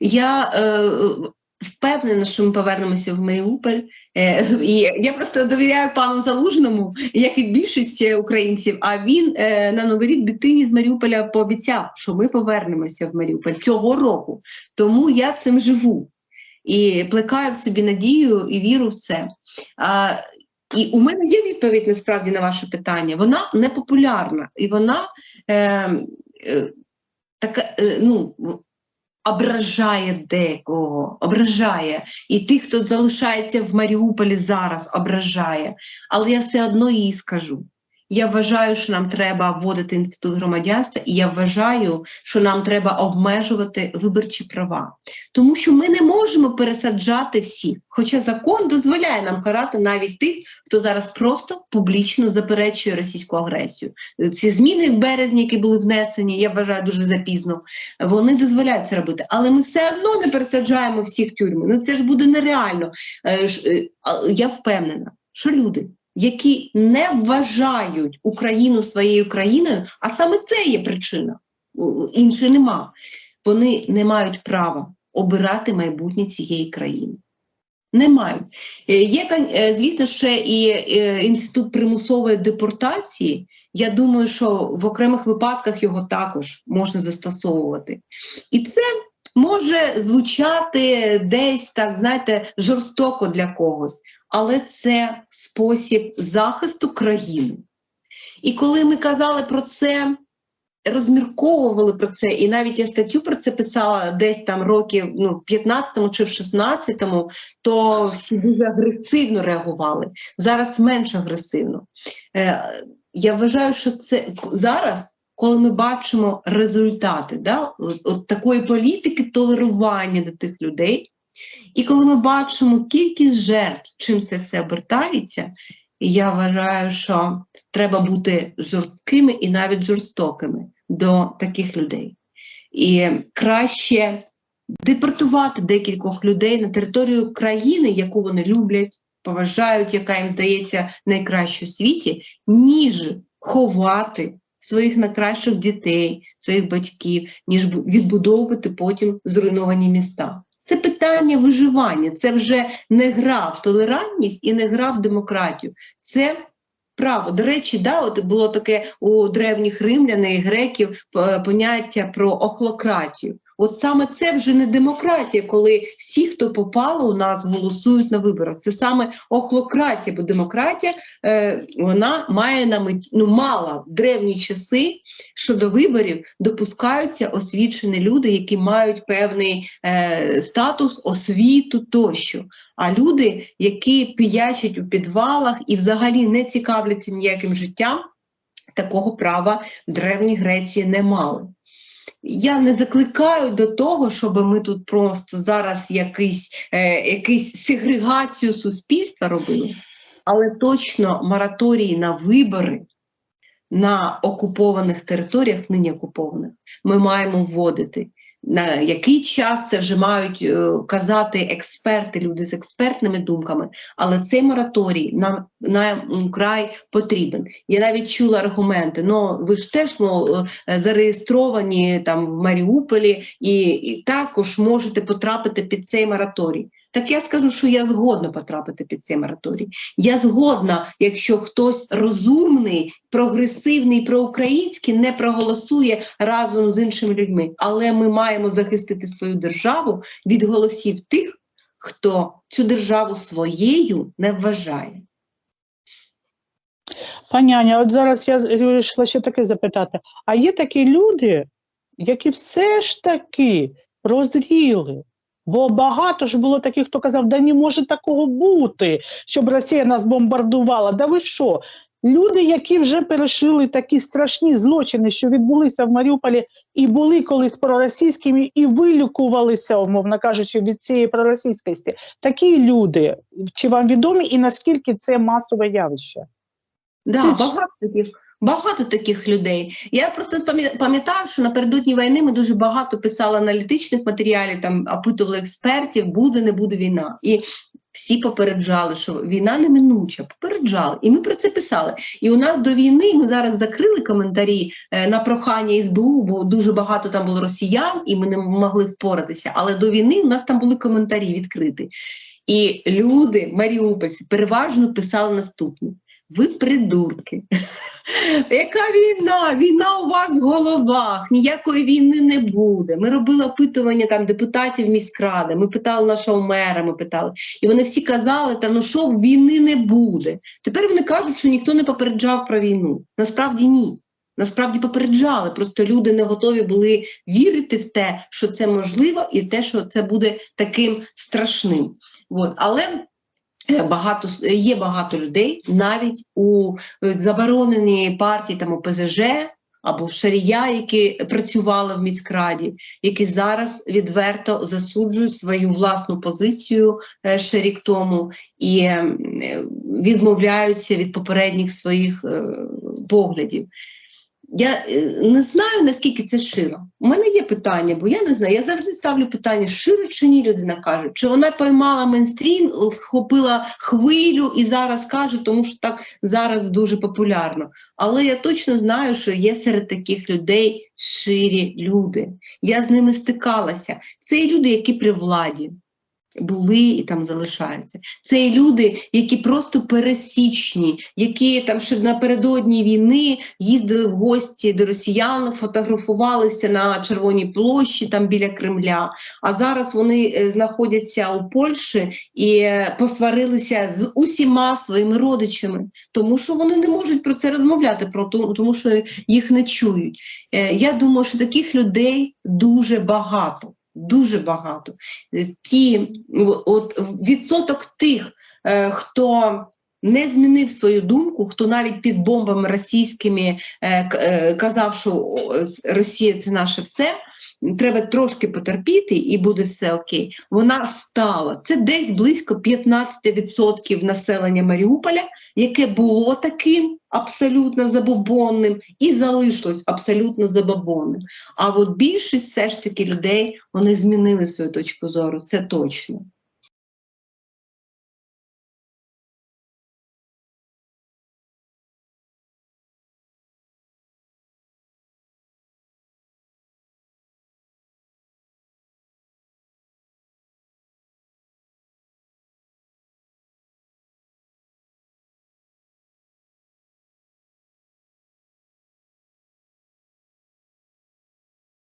Я е, впевнена, що ми повернемося в Маріуполь. Е, і я просто довіряю пану Залужному, як і більшість українців. А він е, на новий рік дитині з Маріуполя пообіцяв, що ми повернемося в Маріуполь цього року. Тому я цим живу і плекаю в собі надію і віру в це. А, і у мене є відповідь насправді на ваше питання. Вона непопулярна і вона е, е, така, е, ну, ображає декого, ображає. І тих, хто залишається в Маріуполі зараз, ображає. Але я все одно їй скажу. Я вважаю, що нам треба вводити інститут громадянства, і я вважаю, що нам треба обмежувати виборчі права, тому що ми не можемо пересаджати всіх. Хоча закон дозволяє нам карати навіть тих, хто зараз просто публічно заперечує російську агресію. Ці зміни в березні, які були внесені, я вважаю дуже запізно. Вони дозволяють це робити, але ми все одно не пересаджаємо всіх тюрми. Ну це ж буде нереально. Е, е, Я впевнена, що люди які не вважають Україну своєю країною, а саме це є причина, іншої нема. Вони не мають права обирати майбутнє цієї країни. Не мають. Е, є, е, звісно, ще і е, інститут примусової депортації. Я думаю, що в окремих випадках його також можна застосовувати. І це може звучати десь так, знаєте, жорстоко для когось, але це спосіб захисту країни. І коли ми казали про це, розмірковували про це, і навіть я статтю про це писала десь там років ну, в 15-му чи в 16-му, то всі дуже агресивно реагували. Зараз менш агресивно. Е, Я вважаю, що це зараз коли ми бачимо результати да, от, от такої політики толерування до тих людей, і коли ми бачимо кількість жертв, чим це все обертається, я вважаю, що треба бути жорсткими і навіть жорстокими до таких людей. І краще депортувати декількох людей на територію країни, яку вони люблять, поважають, яка їм здається найкращою в світі, ніж ховати своїх найкращих дітей, своїх батьків, ніж відбудовувати потім зруйновані міста. Це питання виживання, це вже не гра в толерантність і не гра в демократію. Це право. До речі, да, от було таке у древніх римлян і греків поняття про охлократію. От саме це вже не демократія, коли всі, хто попало у нас, голосують на виборах. Це саме охлократія, бо демократія е, вона має на меті, ну мала в древні часи щодо виборів допускаються освічені люди, які мають певний е, статус, освіту тощо. А люди, які піячать у підвалах і взагалі не цікавляться ніяким життям, такого права в Древній Греції не мали. Я не закликаю до того, щоб ми тут просто зараз якийсь, е, якийсь сегрегацію суспільства робили, але точно мораторії на вибори на окупованих територіях, нині окупованих, ми маємо вводити на який час це вже мають е, казати експерти, люди з експертними думками, але цей мораторій нам нам край потрібен. Я навіть чула аргументи. Ну ви ж теж ну, зареєстровані там в Маріуполі і, і також можете потрапити під цей мораторій. Так я скажу, що я згодна потрапити під цей мораторій. Я згодна, якщо хтось розумний, прогресивний, проукраїнський не проголосує разом з іншими людьми. Але ми маємо захистити свою державу від голосів тих, хто цю державу своєю не вважає. Пані Аня, от зараз я вирішила ще таке запитати: а є такі люди, які все ж таки прозріли, Бо багато ж було таких, хто казав, да не може такого бути, щоб Росія нас бомбардувала. Да ви що? Люди, які вже перешили такі страшні злочини, що відбулися в Маріуполі, і були колись проросійськими, і вилікувалися, умовно кажучи, від цієї проросійськості. Такі люди, чи вам відомі і наскільки це масове явище? Да, це... багато таких. Багато таких людей. Я просто пам'ятаю, що напередодні війни ми дуже багато писали аналітичних матеріалів, там опитували експертів, буде, не буде війна. І всі попереджали, що війна неминуча, попереджали. І ми про це писали. І у нас до війни ми зараз закрили коментарі е, на прохання СБУ, бо дуже багато там було росіян, і ми не могли впоратися. Але до війни у нас там були коментарі відкриті. І люди, маріупольці, переважно писали наступне: ви придурки. Яка війна? Війна у вас в головах, ніякої війни не буде. Ми робили опитування там депутатів міськради, ми питали нашого мера, ми питали. І вони всі казали, та ну що війни не буде. Тепер вони кажуть, що ніхто не попереджав про війну. Насправді ні. Насправді попереджали, просто люди не готові були вірити в те, що це можливо, і в те, що це буде таким страшним. От. Але багато є багато людей навіть у забороненій партії там ОПЗЖ або в Шарія, які працювали в міськраді, які зараз відверто засуджують свою власну позицію е, ще рік тому і е, відмовляються від попередніх своїх е, поглядів. Я е, не знаю, наскільки це широ. У мене є питання, бо я не знаю. Я завжди ставлю питання, широ чи ні, людина каже, чи вона поймала мейнстрім, схопила хвилю і зараз каже, тому що так зараз дуже популярно. Але я точно знаю, що є серед таких людей ширі люди. Я з ними стикалася. Це люди, які при владі були і там залишаються. Це і люди, які просто пересічні, які там ще напередодні війни їздили в гості до росіян, фотографувалися на Червоній площі там біля Кремля. А зараз вони е, знаходяться у Польщі і е, посварилися з усіма своїми родичами, тому що вони не можуть про це розмовляти, про тому що їх не чують. Е, Я думаю, що таких людей дуже багато. Дуже багато. Ті, в- от відсоток тих, е, хто не змінив свою думку, хто навіть під бомбами російськими е, е, казав, що Росія це наше все. Треба трошки потерпіти, і буде все окей. Вона стала. Це десь близько 15% населення Маріуполя, яке було таким абсолютно забобонним і залишилось абсолютно забобонним. А от більшість все ж таки людей вони змінили свою точку зору, це точно.